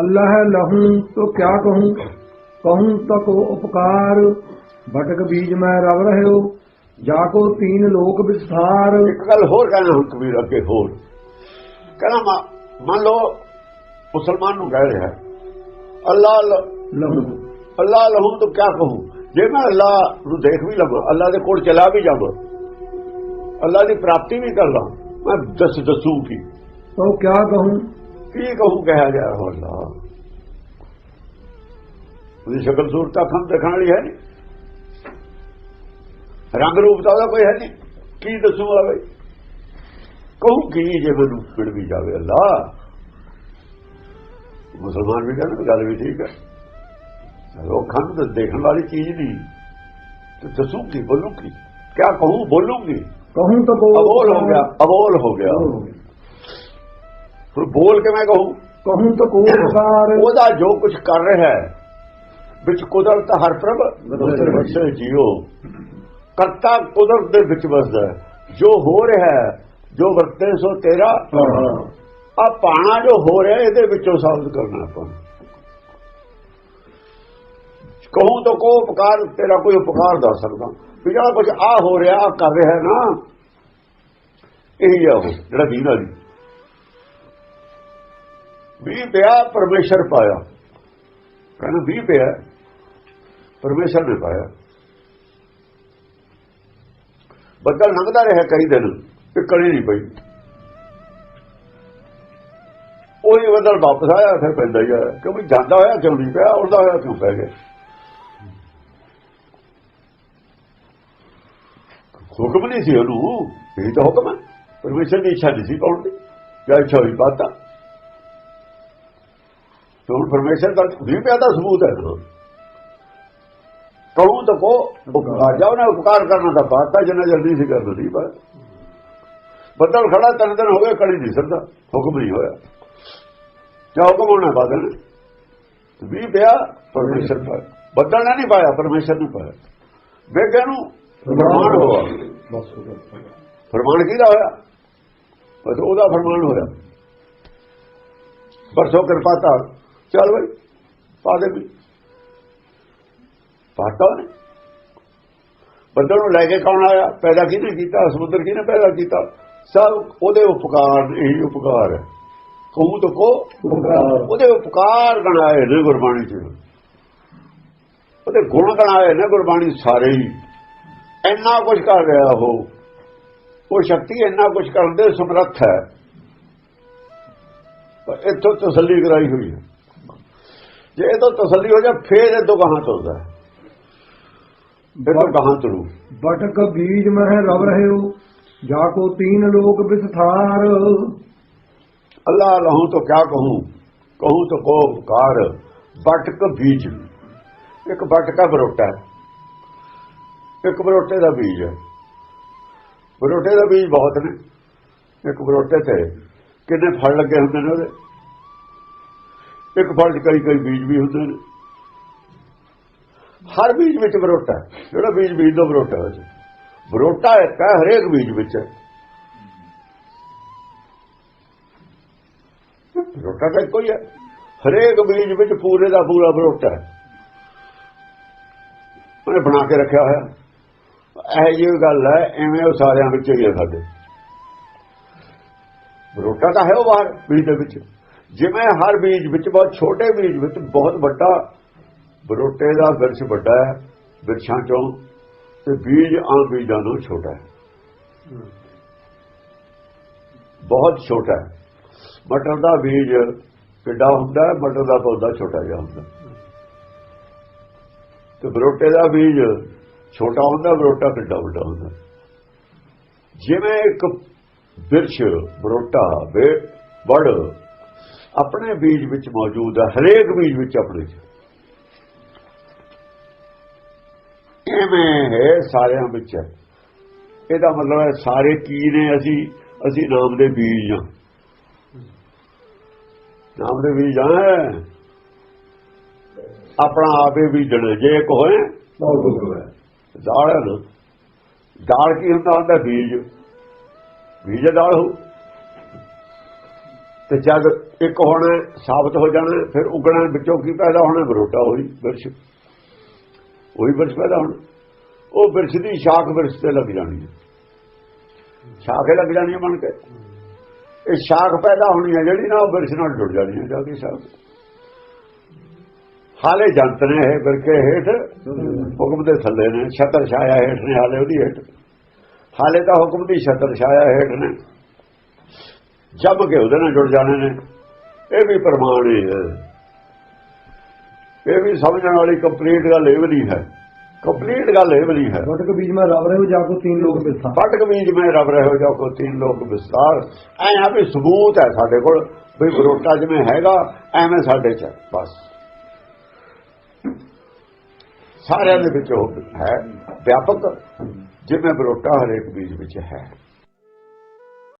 ਅੱਲਾਹ ਲਹੂੰ ਤੋ ਕਿਆ ਕਹੂੰ? ਕਹੂੰ ਤਕੋ ਉਪਕਾਰ। ਭਟਕ ਬੀਜ ਮੈਂ ਰਵ ਰਹਿਓ ਜਾ ਕੋ ਤੀਨ ਲੋਕ ਵਿਸਾਰ ਇੱਕ ਗੱਲ ਹੋਰ ਕਹਿਣਾ ਹੁਣ ਕਬੀਰ ਅੱਗੇ ਹੋਰ। ਕਹਿੰਦਾ ਮੰਨ ਲਓ ਮੁਸਲਮਾਨ ਨੂੰ ਕਹਿ ਰਿਹਾ ਅੱਲਾ ਲਹੂ। ਅੱਲਾ ਲਹੂ ਤੋ ਕਿਆ ਕਹੂੰ? ਜੇ ਮੈਂ ਅੱਲਾ ਨੂੰ ਦੇਖ ਵੀ ਲਵਾਂ ਅੱਲਾ ਦੇ ਕੋਲ ਚਲਾ ਵੀ ਜਾਵਾਂ ਅੱਲਾ ਦੀ ਪ੍ਰਾਪਤੀ ਵੀ ਕਰ ਲਾਂ ਮੈਂ ਦੱਸ ਦਸੂ ਕੀ? ਤੋ ਕਿਆ ਕਹੂੰ? ਕੀ ਕਹੂ ਕਹਿਆ ਗਿਆ ਹੋਲਾ ਉਹਦੀ ਸ਼ਕਲ ਸੂਰਤ ਅੱਖਾਂ ਦਿਖਾਣ ਵਾਲੀ ਹੈ ਨਹੀਂ ਰੰਗ ਰੂਪ ਦਾ ਉਹਦਾ ਕੋਈ ਹੈ ਨਹੀਂ ਕੀ ਦੱਸੂਗਾ ਬਈ? ਕਹੂ ਕੀ ਜੇ ਮੈਨੂੰ ਫਿਰ ਵੀ ਜਾਵੇ ਅੱਲਾ। ਮੁਸਲਮਾਨ ਵੀ ਕਹਿੰਦਾ ਗੱਲ ਵੀ ਠੀਕ ਹੈ। ਉਹ ਖੰਡ ਤਾਂ ਦੇਖਣ ਵਾਲੀ ਚੀਜ਼ ਨਹੀਂ ਤੇ ਦੱਸੂਗੀ ਬੋਲੂਗੀ ਕਿਆ ਕਹੂੰ? ਬੋਲੂਗੀ ਕਹੂੰ ਤਾਂ ਬੋਲ। ਹੋ ਗਿਆ। ਅਬੋਲ ਹੋ ਗਿਆ। ਹੁਣ ਬੋਲ ਕੇ ਮੈਂ ਕਹੂੰ? ਕਹੂੰ ਤਾਂ ਕੋਕਾਰ ਉਹਦਾ ਜੋ ਕੁਝ ਕਰ ਰਿਹਾ ਹੈ ਵਿੱਚ ਕੁਦਰਤ ਹਰ ਪ੍ਰਭ ਬਦੋਸਰ ਬਖਸ਼ੇ ਜੀਓ। ਕਰਤਾ ਕੁਦਰਤ ਦੇ ਵਿੱਚ ਵਸਦਾ ਜੋ ਹੋ ਰਿਹਾ ਹੈ ਜੋ ਵਰਤੇ ਸੋ ਤੇਰਾ। ਆ ਪਾਣਾ ਜੋ ਹੋ ਰਿਹਾ ਇਹਦੇ ਵਿੱਚੋਂ ਸਾਬਤ ਕਰਨਾ ਆਪਾਂ। ਕਹੂੰ ਤਾਂ ਕੋ ਉਪਕਾਰ ਤੇਰਾ ਕੋਈ ਉਪਕਾਰ ਦੱਸ ਸਕਦਾ। ਵੀ ਜਿਹੜਾ ਕੁਝ ਆ ਹੋ ਰਿਹਾ ਆ ਕਰ ਰਿਹਾ ਨਾ ਇਹ ਹੀ ਆ ਜਿਹੜਾ ਦੀਨ ਜੀ। ਵੀ ਪਿਆ, ਪਰਮੇਸ਼ਰ ਪਾਇਆ। ਕਹਿੰਦਾ ਵੀ ਪਿਆ, ਪਰਮੇਸ਼ਰ ਨੇ ਪਾਇਆ। ਬੱਦਲ ਲੰਘਦਾ ਰਿਹਾ ਕਈ ਦਿਨ, ਤੇ ਕਲੀ ਨਹੀਂ ਪਈ। ਉਹੀ ਬੱਦਲ ਵਾਪਸ ਆਇਆ, ਫਿਰ ਪੈਂਦਾ ਹੀ ਆਇਆ ਕਿਉਂਕਿ ਜਾਂਦਾ ਹੋਇਆ ਕਿਉਂ ਨਹੀਂ ਪਿਆ, ਉੜਦਾ ਹੋਇਆ ਕਿਉਂ ਪੈ ਗਿਆ? ਹੁਕਮ ਨਹੀਂ ਸੀ ਉਹਨੂੰ, ਇਹ ਤਾਂ ਹੁਕਮ ਹੈ। ਪਰਮੇਸ਼ਰ ਦੀ ਇੱਛਾ ਨਹੀਂ ਸੀ ਪਾਉਣ ਦੀ, ਜਾਂ ਇੱਛਾ ਹੋਈ ਬਾਤ। ਹੁਣ ਪਰਮੇਸ਼ਰ ਦਾ ਵੀ ਪਿਆ ਦਾ ਸਬੂਤ ਹੈ। ਕਹੂੰ ਤਾਂ ਕੋ ਰਾਜਾ ਉਹਨੇ ਉਪਕਾਰ ਕਰਨਾ ਦਾ ਬਾਤ ਤਾਂ ਜਿੰਨਾ ਜਲਦੀ ਸੀ ਕਰ ਦਿੱਤੀ ਬਸ ਬੱਦਲ ਖੜਾ ਤਿੰਨ ਦਿਨ ਹੋ ਗਏ ਕੜੀ ਨਹੀਂ ਸਰਦਾ ਹੁਕਮ ਨਹੀਂ ਹੋਇਆ। ਕਿਆ ਹੁਕਮ ਹੋਣਾ ਬਾਦਲ ਵੀ ਪਿਆ ਪਰਮੇਸ਼ਰ ਪਾਇਆ। ਬੱਦਲ ਨੇ ਨਹੀਂ ਪਾਇਆ ਪਰਮੇਸ਼ਰ ਨੇ ਪਾਇਆ। ਵੇਗਾਂ ਨੂੰ ਫਰਮਾਨ ਹੋਇਆ। ਫਰਮਾਨ ਕਿਹਦਾ ਹੋਇਆ? ਬਸ ਉਹਦਾ ਫਰਮਾਨ ਹੋਇਆ। ਪਰਸੋ ਕਿਰਪਾ ਤਾਂ ਚੱਲ ਬਈ ਪਾ ਦੇ ਵੀ ਪਾਤਾ ਨੇ ਬੱਦਲ ਨੂੰ ਲੈ ਕੇ ਕੌਣ ਆਇਆ? ਪੈਦਾ ਕਿਹਨੇ ਕੀਤਾ? ਸਮੁੰਦਰ ਕਿਹਨੇ ਪੈਦਾ ਕੀਤਾ? ਸਭ ਉਹਦੇ ਉਪਕਾਰ ਇਹੀ ਉਪਕਾਰ ਹੈ। ਕਹੂੰ ਤਾਂ ਕੋ। ਉਹਦੇ ਉਪਕਾਰ ਗਣਾਏ ਨੇ ਗੁਰਬਾਣੀ ਚ। ਉਹਦੇ ਗੁਣ ਗਣਾਏ ਨੇ ਗੁਰਬਾਣੀ ਸਾਰੇ ਹੀ। ਇੰਨਾ ਕੁਝ ਕਰ ਰਿਹਾ ਉਹ। ਉਹ ਸ਼ਕਤੀ ਇੰਨਾ ਕੁਝ ਕਰਨ ਦੇ ਸਮਰੱਥ ਹੈ। ਪਰ ਇੱਥੋਂ ਤਸੱਲੀ ਕਰਾਈ ਹੋਈ ਹੈ। ਜੇ ਇਹ ਤਾਂ ਤਸੱਲੀ ਹੋ ਜਾ ਫੇਰ ਇਹ ਤੋਂ ਕਹਾਂ ਤੁਰਦਾ ਫਿਰ ਤੋਂ ਕਹਾਂ ਤੁਰੂ। ਬਟਕ ਬੀਜ ਮਹਿ ਰਵ ਰਹੇ ਹੋ ਜਾ ਕੋ ਤੀਨ ਲੋਕ ਵਿਸਥਾਰ। ਅੱਲਾ ਲਹੂ ਤੋਂ ਕਿਆ ਕਹੂੰ? ਕਹੂੰ ਤੋ ਕੋ ਕਾਰ। ਬਟਕ ਬੀਜ। ਇੱਕ ਬਟਕਾ ਬਰੋਟਾ ਇੱਕ ਬਰੋਟੇ ਦਾ ਬੀਜ ਹੈ। ਬਰੋਟੇ ਦਾ ਬੀਜ ਬਹੁਤ ਨੇ। ਇੱਕ ਬਰੋਟੇ ਤੇ ਕਿੰਨੇ ਫਲ ਲੱਗੇ ਹੁੰਦੇ ਨੇ ਉਹਦੇ? ਇੱਕ ਫਲ 'ਚ ਕਈ ਕਈ ਬੀਜ ਵੀ ਹੁੰਦੇ ਨੇ। ਹਰ ਬੀਜ ਵਿੱਚ ਬਰੋਟਾ ਜਿਹੜਾ ਬੀਜ ਬੀਜ ਦਾ ਬਰੋਟਾ ਹੈ ਬਰੋਟਾ ਇੱਕ ਹੈ, ਹਰੇਕ ਬੀਜ ਵਿੱਚ ਹੈ। ਬਰੋਟਾ ਤਾਂ ਇੱਕੋ ਹੀ ਹੈ। ਹਰੇਕ ਬੀਜ ਵਿੱਚ ਪੂਰੇ ਦਾ ਪੂਰਾ ਬਰੋਟਾ ਹੈ। ਉਹਨੇ ਬਣਾ ਕੇ ਰੱਖਿਆ ਹੋਇਆ। ਇਹ ਜਿਹੀ ਗੱਲ ਹੈ, ਐਵੇਂ ਉਹ ਸਾਰਿਆਂ ਵਿੱਚ ਹੀ ਹੈ ਸਾਡੇ। ਬਰੋਟਾ ਤਾਂ ਹੈ ਉਹ ਬਾਹਰ, ਬੀਜ ਦੇ ਵਿੱਚ। ਜਿਵੇਂ ਹਰ ਬੀਜ ਵਿੱਚ ਬਹੁਤ ਛੋਟੇ ਬੀਜ ਵਿੱਚ ਬਹੁਤ ਵੱਡਾ ਬਰੋਟੇ ਦਾ ਵਿਰਛ ਵੱਡਾ ਹੈ, ਵਿਰਸ਼ਾਂ ਚੋਂ, ਤੇ ਬੀਜ ਆਮ ਬੀਜਾਂ ਨਾਲੋਂ ਛੋਟਾ ਹੈ। ਬਹੁਤ ਛੋਟਾ ਹੈ। ਮਟਰ ਦਾ ਬੀਜ ਕਿੱਡਾ ਹੁੰਦਾ ਹੈ, ਮਟਰ ਦਾ ਪੌਦਾ ਛੋਟਾ ਜਿਹਾ ਹੁੰਦਾ ਤੇ ਬਰੋਟੇ ਦਾ ਬੀਜ ਛੋਟਾ ਹੁੰਦਾ, ਬਰੋਟਾ ਕਿੱਡਾ ਵੱਡਾ ਹੁੰਦਾ ਜਿਵੇਂ ਇੱਕ ਬਿਰਛ ਬਰੋਟਾ, ਵੇ, ਵੜ ਆਪਣੇ ਬੀਜ ਵਿੱਚ ਮੌਜੂਦ ਹੈ ਹਰੇਕ ਬੀਜ ਵਿੱਚ ਆਪਣੇ ਚ। ਐਵੇਂ ਹੈ ਸਾਰਿਆਂ ਵਿੱਚ। ਇਹਦਾ ਮਤਲਬ ਹੈ ਸਾਰੇ ਕੀ ਨੇ ਅਸੀਂ ਅਸੀਂ ਨਾਮ ਦੇ ਬੀਜ ਹਾਂ। ਨਾਮ ਦੇ ਬੀਜ ਹਾਂ। ਆਪਣਾ ਆਪੇ ਬੀਜਣਾ ਜੇ ਇੱਕ ਹੋਏ। ਦਾਲ ਦਾਲ ਕੀ ਹੁੰਦਾ? ਹੁੰਦਾ ਬੀਜ। ਬੀਜ ਦਾਲ ਹੋ ਤੇ ਜਦ ਇੱਕ ਹੋਣਾ ਸਾਬਤ ਹੋ ਜਾਣਾ, ਫਿਰ ਉਗਣਾ ਵਿੱਚੋਂ ਕੀ ਪੈਦਾ ਹੋਣਾ? ਬਰੋਟਾ ਹੋਈ, ਬਿਰਸ਼। ਉਹੀ ਬਿਰਸ਼ ਪੈਦਾ ਹੋਣਾ। ਉਹ ਬਿਰਸ਼ ਦੀ ਸ਼ਾਖ ਬਿਰਛ ਤੇ ਲੱਗ ਜਾਣੀ ਹੈ। ਸ਼ਾਖੇ ਲੱਗ ਜਾਣੀ ਬਣ ਕੇ। ਇਹ ਸ਼ਾਖ ਪੈਦਾ ਹੋਣੀ ਹੈ ਜਿਹੜੀ ਨਾ ਉਹ ਬਿਰਛ ਨਾਲ ਜੁੜ ਜਾਣੀ ਹੈ, ਜਾ ਸਾਹਿਬ ਹਾਲੇ ਜੰਤ ਨੇ ਇਹ ਬਿਰਕੇ ਹੇਠ, ਹੁਕਮ ਦੇ ਥੱਲੇ ਨੇ, ਛਤਰ ਛਾਇਆ ਹੇਠ ਨੇ ਹਾਲੇ ਉਹਦੀ ਹੇਠ। ਹਾਲੇ ਤਾਂ ਹੁਕਮ ਦੀ ਛਤਰ ਛਾਇਆ ਹੇਠ ਨੇ। ਜੰਮ ਕੇ ਉਹਦੇ ਨਾਲ ਜੁੜ ਜਾਣੇ ਨੇ। ਇਹ ਵੀ ਪ੍ਰਮਾਣ ਹੀ ਇਹ ਵੀ ਸਮਝਣ ਵਾਲੀ ਕੰਪਲੀਟ ਗੱਲ ਇਹ ਵੀ ਹੈ। ਕੰਪਲੀਟ ਗੱਲ ਇਹ ਵੀ ਹੈ। ਫਟਕ ਬੀਜ ਮੈਂ ਰਵ ਰਹੇ ਹੋ ਜਾ ਕੋ ਤੀਨ ਲੋਕ ਬਿਸਥਾਰ ਫਟਕ ਬੀਜ ਮੈਂ ਰਬ ਰਹੇ ਹੋ ਜਾ ਕੋ ਤਿੰਨ ਲੋਕ ਵਿਸਤਾਰ ਐ ਆ ਵੀ ਸਬੂਤ ਹੈ ਸਾਡੇ ਕੋਲ ਵੀ ਬਰੋਟਾ ਜਿਵੇਂ ਹੈਗਾ ਐਵੇਂ ਸਾਡੇ ਚ ਬਸ। ਸਾਰਿਆਂ ਦੇ ਵਿੱਚ ਉਹ ਹੈ। ਵਿਆਪਕ ਜਿਵੇਂ ਬਰੋਟਾ ਹਰੇਕ ਬੀਜ ਵਿੱਚ ਹੈ।